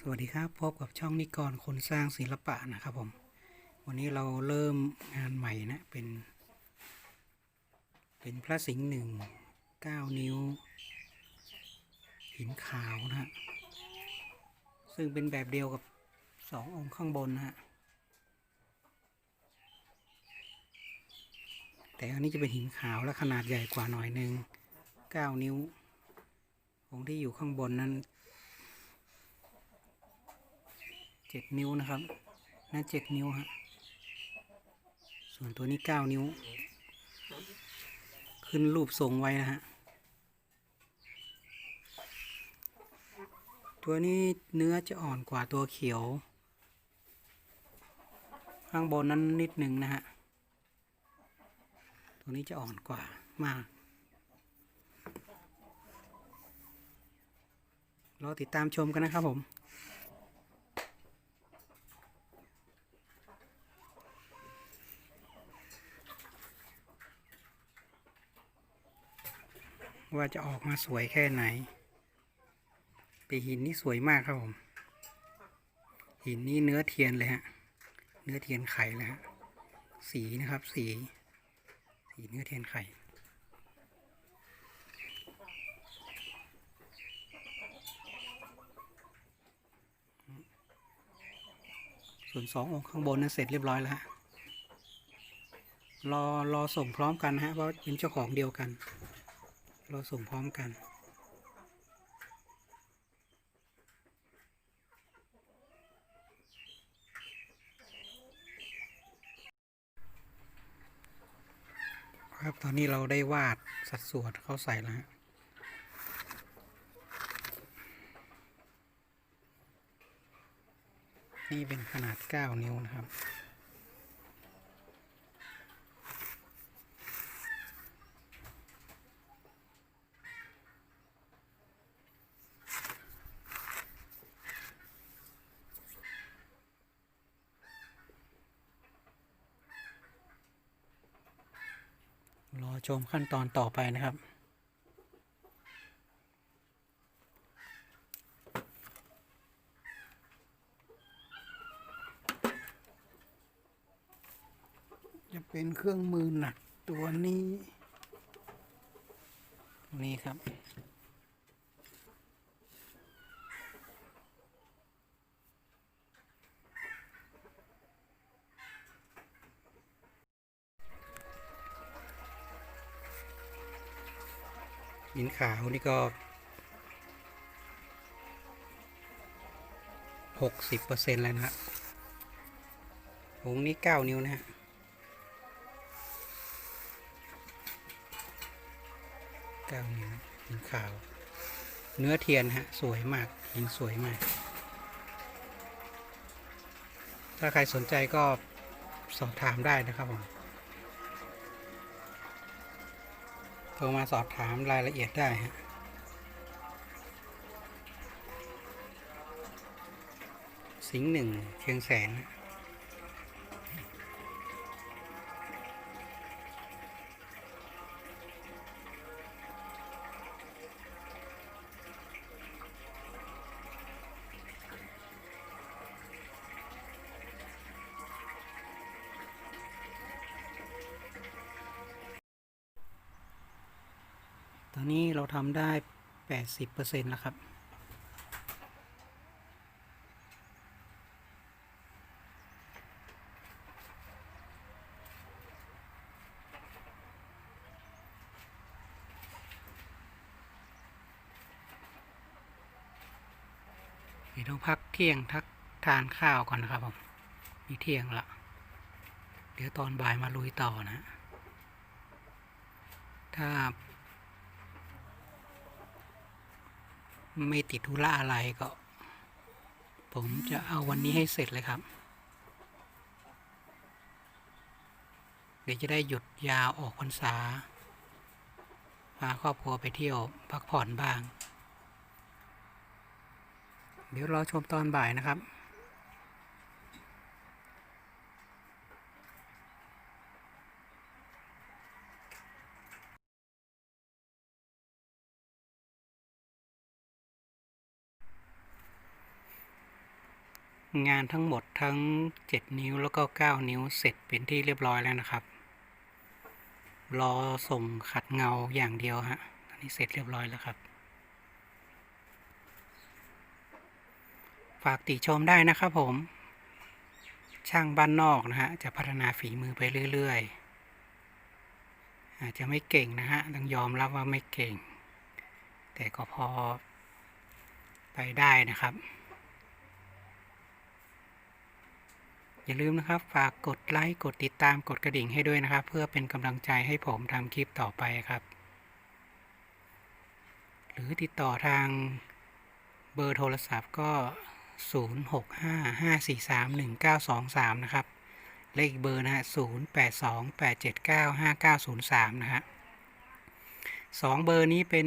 สวัสดีครับ พบกับช่องนิกรคนสร้างศิลปะนะครับผม วันนี้เราเริ่มงานใหม่นะ เป็น เป็นพระสิงห์หนึ่งเก้านิ้ว หินขาวนะฮะ ซึ่งเป็นแบบเดียวกับสององค์ข้างบนนะฮะ แต่อันนี้จะเป็นหินขาวและขนาดใหญ่กว่าหน่อยหนึ่งเก้านิ้ว องค์ที่อยู่ข้างบนนั้น เจ็ดนิ้วนะครับนั่นเจ็ดนิ้วฮะส่วนตัวนี้เก้านิ้ว ขึ้นรูปทรงไว้นะฮะตัวนี้เนื้อจะอ่อนกว่าตัวเขียว ข้างบนนั้นนิดหนึ่งนะฮะ ตัวนี้จะอ่อนกว่ามากรอติดตามชมกันนะครับผม ว่าจะออกมาสวยแค่ไหนปีหินนี่สวยมากครับผม หินนี่เนื้อเทียนเลยฮะ เนื้อเทียนไข่เลยฮะ สีนะครับ สี สีเนื้อเทียนไข่ส่วนสององค์ข้างบนนั้นเสร็จเรียบร้อยแล้วฮะ รอรอส่งพร้อมกันฮะเพราะเป็นเจ้าของเดียวกัน เราส่งพร้อมกัน ครับ ตอนนี้เราได้วาดสัดส่วนเข้าใส่แล้วฮะนี่เป็นขนาด 9 นิ้วนะครับ ชมขั้นตอนต่อไปนะครับ จะเป็นเครื่องมือหนักตัวนี้ นี่ครับ นขาวนี่ก็หกสิบเปอร์เซ็นต์แล้วนะฮะองค์นี้เก้านิ้วนะฮะเก้านิ้วหินขาว เนื้อเทียนฮะ สวยมากหินสวยมาก ถ้าใครสนใจก็สอบถามได้นะครับผม โทรมาสอบถามรายละเอียดได้ฮะสิงห์หนึ่งเชียงแสน ตอนนี้เราทำได้ 80%แล้วครับเดี๋ยวต้องพักเที่ยงทักทานข้าวก่อนนะครับผมนี่เที่ยงละเดี๋ยวตอนบ่ายมาลุยต่อนะ ถ้า ไม่ติดธุระอะไรก็ ผมจะเอาวันนี้ให้เสร็จเลยครับ เดี๋ยวจะได้หยุดยาวออกพรรษาพาครอบครัวไปเที่ยวพักผ่อนบ้าง เดี๋ยวรอชมตอนบ่ายนะครับ งานทั้งหมดทั้ง 7 นิ้วแล้วก็ 9 นิ้วเสร็จเป็นที่เรียบร้อยแล้วนะครับ รอส่งขัดเงาอย่างเดียวฮะอันนี้เสร็จเรียบร้อยแล้วครับ ฝากติชมได้นะครับผม ช่างบ้านนอกนะฮะ จะพัฒนาฝีมือไปเรื่อย ๆ อาจจะไม่เก่งนะฮะ ต้องยอมรับว่าไม่เก่ง แต่ก็พอไปได้นะครับ อย่าลืมนะครับ ฝากกดไลค์ กดติดตาม กดกระดิ่งให้ด้วยนะครับ เพื่อเป็นกำลังใจให้ผมทำคลิปต่อไปครับ หรือติดต่อทางเบอร์โทรศัพท์ก็ 0655431923 นะครับ เลขเบอร์นะฮะ0828795903 นะฮะสองเบอร์นี้เป็น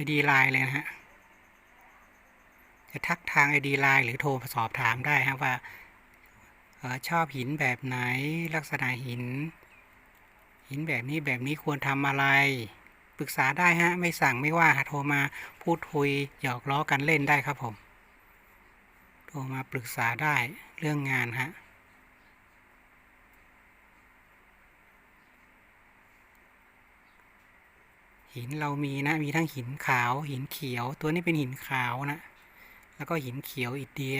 ID Line เลยนะฮะ จะทักทาง ID Line หรือโทรสอบถามได้ครับว่า ชอบหินแบบไหนลักษณะหิน หินแบบนี้แบบนี้ควรทำอะไร ปรึกษาได้ฮะ ไม่สั่งไม่ว่าโทรมาพูดคุยหยอกล้อกันเล่นได้ครับผม โทรมาปรึกษาได้เรื่องงานฮะหินเรามีนะ มีทั้งหินขาว หินเขียว ตัวนี้เป็นหินขาวนะ แล้วก็หินเขียวอินเดีย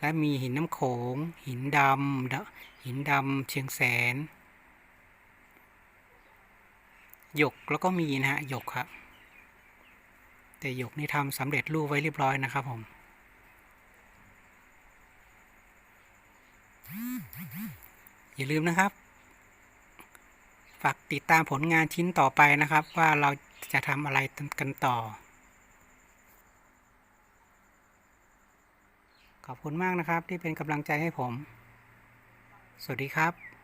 และมีหินน้ำโขง หินดำหินดำเชียงแสน หยกแล้วก็มีนะฮะหยกครับแต่หยกนี่ทำสำเร็จรูปไว้เรียบร้อยนะครับผมอย่าลืมนะครับ ฝากติดตามผลงานชิ้นต่อไปนะครับ ว่าเราจะทำอะไรกันต่อ ขอบคุณมากนะครับที่เป็นกำลังใจให้ผม สวัสดีครับ